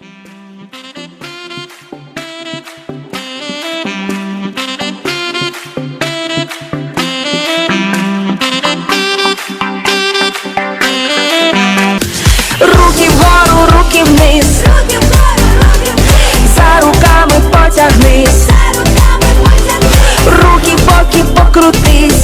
Руки вгору, руки вниз, за руками потягнись, руки в боки покрутись,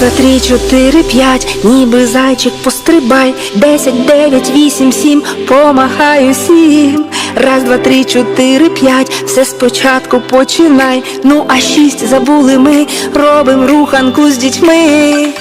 Раз, два, три, чотири, п'ять, ніби зайчик пострибай. Десять, дев'ять, вісім, сім, помахай усім. Раз, два, три, чотири, п'ять, все спочатку починай. Ну а шість забули ми, робим руханку з дітьми.